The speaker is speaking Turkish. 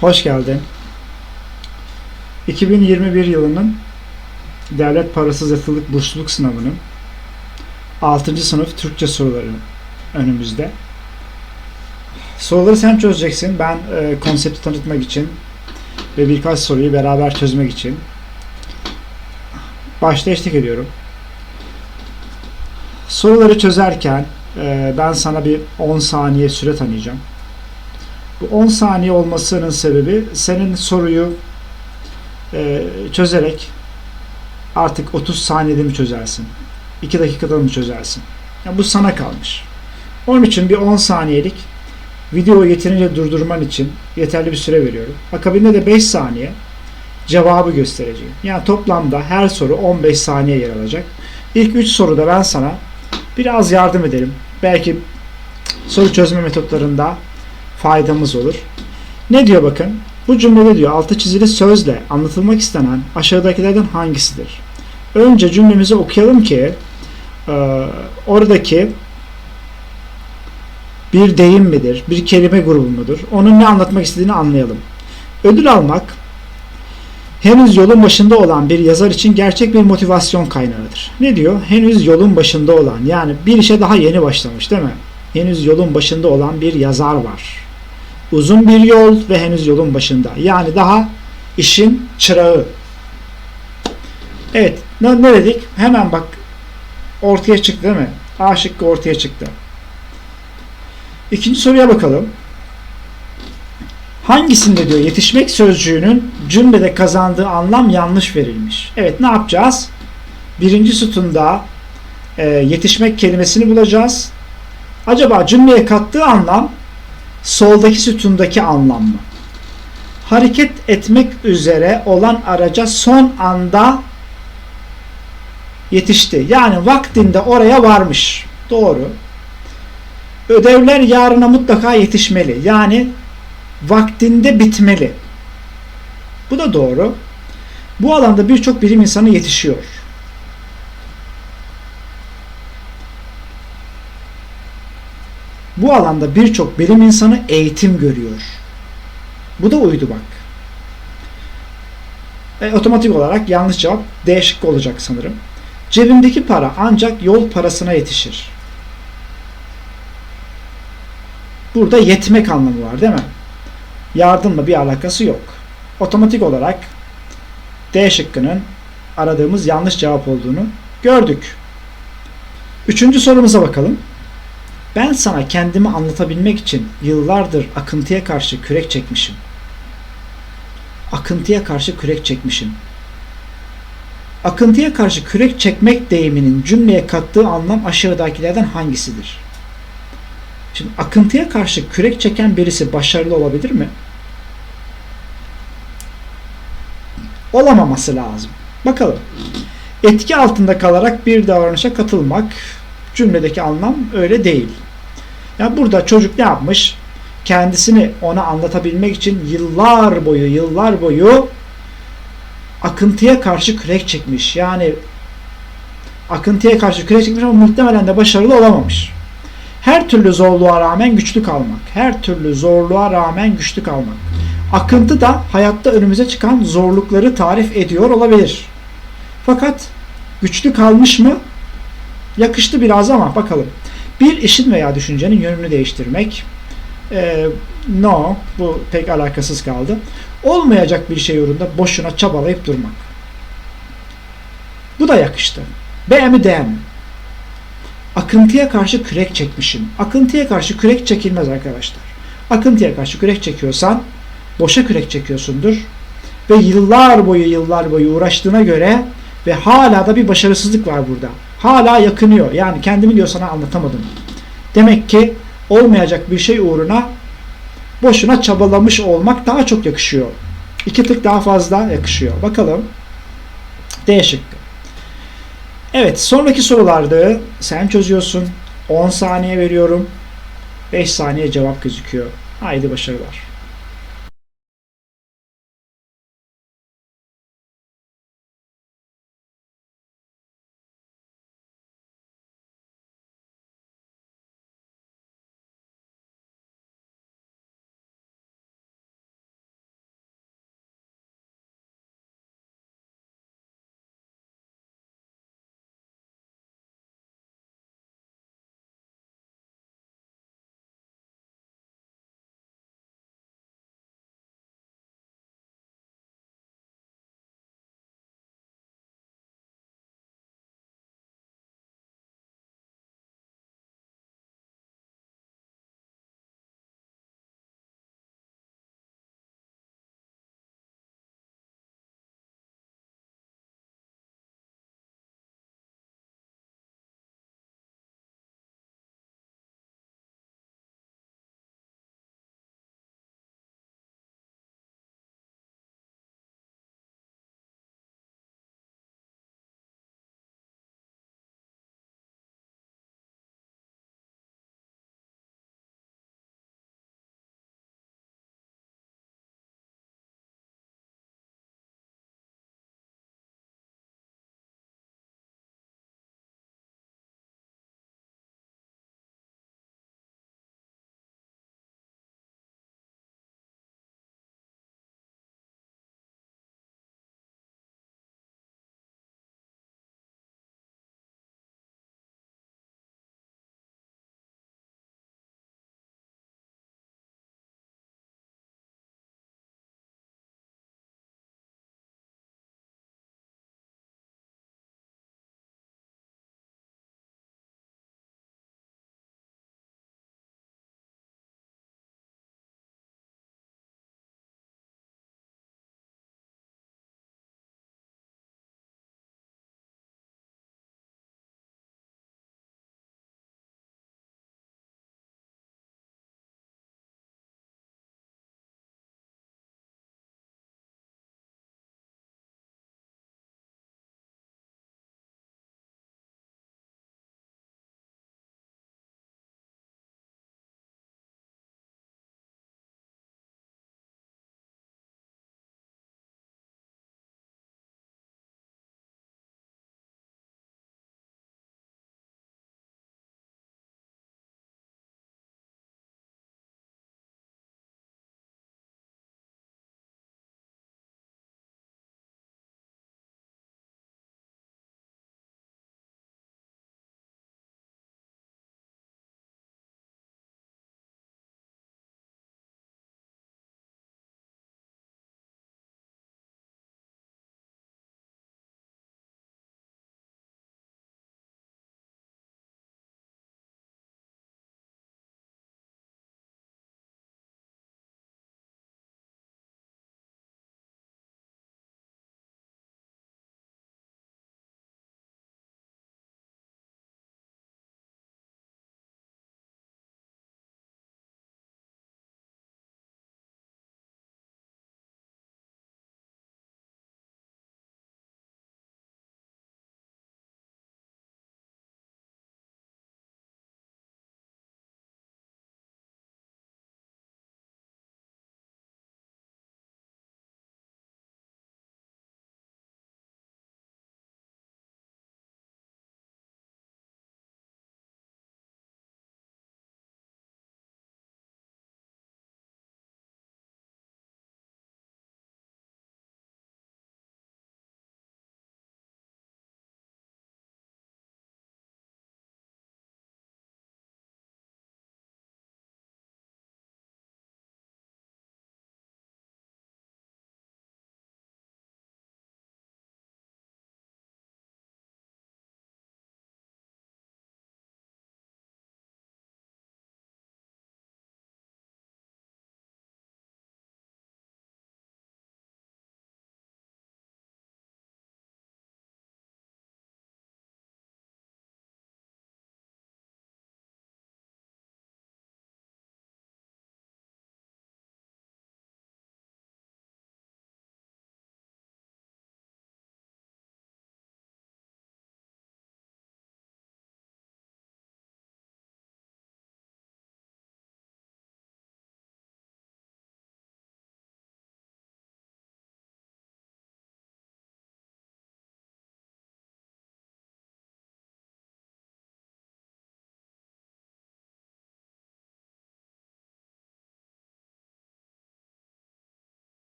Hoş geldin. 2021 yılının devlet parasız yatırılık bursluluk sınavının 6. sınıf Türkçe soruları önümüzde. Soruları sen çözeceksin. Ben e, konsepti tanıtmak için ve birkaç soruyu beraber çözmek için başta eşlik ediyorum. Soruları çözerken e, ben sana bir 10 saniye süre tanıyacağım. Bu 10 saniye olmasının sebebi senin soruyu e, çözerek artık 30 saniyede mi çözersin? 2 dakikada mı çözersin? Yani bu sana kalmış. Onun için bir 10 saniyelik videoyu yeterince durdurman için yeterli bir süre veriyorum. Akabinde de 5 saniye cevabı göstereceğim. Yani toplamda her soru 15 saniye yer alacak. İlk 3 soruda ben sana biraz yardım ederim. Belki soru çözme metotlarında faydamız olur. Ne diyor bakın? Bu cümlede diyor altı çizili sözle anlatılmak istenen aşağıdakilerden hangisidir? Önce cümlemizi okuyalım ki e, oradaki bir deyim midir, bir kelime grubu mudur? Onun ne anlatmak istediğini anlayalım. Ödül almak henüz yolun başında olan bir yazar için gerçek bir motivasyon kaynağıdır. Ne diyor? Henüz yolun başında olan yani bir işe daha yeni başlamış değil mi? Henüz yolun başında olan bir yazar var. Uzun bir yol ve henüz yolun başında. Yani daha işin çırağı. Evet. Ne, ne dedik? Hemen bak ortaya çıktı değil mi? A şıkkı ortaya çıktı. İkinci soruya bakalım. Hangisinde diyor yetişmek sözcüğünün cümlede kazandığı anlam yanlış verilmiş. Evet ne yapacağız? Birinci sütunda e, yetişmek kelimesini bulacağız. Acaba cümleye kattığı anlam soldaki sütundaki anlam mı? Hareket etmek üzere olan araca son anda yetişti. Yani vaktinde oraya varmış. Doğru. Ödevler yarına mutlaka yetişmeli. Yani vaktinde bitmeli. Bu da doğru. Bu alanda birçok bilim insanı yetişiyor. Bu alanda birçok bilim insanı eğitim görüyor. Bu da uydu bak. E, otomatik olarak yanlış cevap D olacak sanırım. Cebimdeki para ancak yol parasına yetişir. Burada yetmek anlamı var değil mi? Yardımla bir alakası yok. Otomatik olarak D şıkkının aradığımız yanlış cevap olduğunu gördük. Üçüncü sorumuza bakalım. Ben sana kendimi anlatabilmek için yıllardır akıntıya karşı kürek çekmişim. Akıntıya karşı kürek çekmişim. Akıntıya karşı kürek çekmek deyiminin cümleye kattığı anlam aşağıdakilerden hangisidir? Şimdi akıntıya karşı kürek çeken birisi başarılı olabilir mi? Olamaması lazım. Bakalım. Etki altında kalarak bir davranışa katılmak cümledeki anlam öyle değil. Yani burada çocuk ne yapmış? Kendisini ona anlatabilmek için yıllar boyu yıllar boyu akıntıya karşı kürek çekmiş. Yani akıntıya karşı kürek çekmiş ama muhtemelen de başarılı olamamış. Her türlü zorluğa rağmen güçlü kalmak. Her türlü zorluğa rağmen güçlü kalmak. Akıntı da hayatta önümüze çıkan zorlukları tarif ediyor olabilir. Fakat güçlü kalmış mı? Yakıştı biraz ama bakalım. Bir işin veya düşüncenin yönünü değiştirmek. Ee, no, bu pek alakasız kaldı. Olmayacak bir şey uğrunda boşuna çabalayıp durmak. Bu da yakıştı. B mi D mi? Akıntıya karşı kürek çekmişim. Akıntıya karşı kürek çekilmez arkadaşlar. Akıntıya karşı kürek çekiyorsan boşa kürek çekiyorsundur. Ve yıllar boyu yıllar boyu uğraştığına göre ve hala da bir başarısızlık var burada. Hala yakınıyor. Yani kendimi diyor sana anlatamadım. Demek ki olmayacak bir şey uğruna boşuna çabalamış olmak daha çok yakışıyor. İki tık daha fazla yakışıyor. Bakalım. D şıkkı. Evet sonraki sorularda sen çözüyorsun. 10 saniye veriyorum. 5 saniye cevap gözüküyor. Haydi başarılar.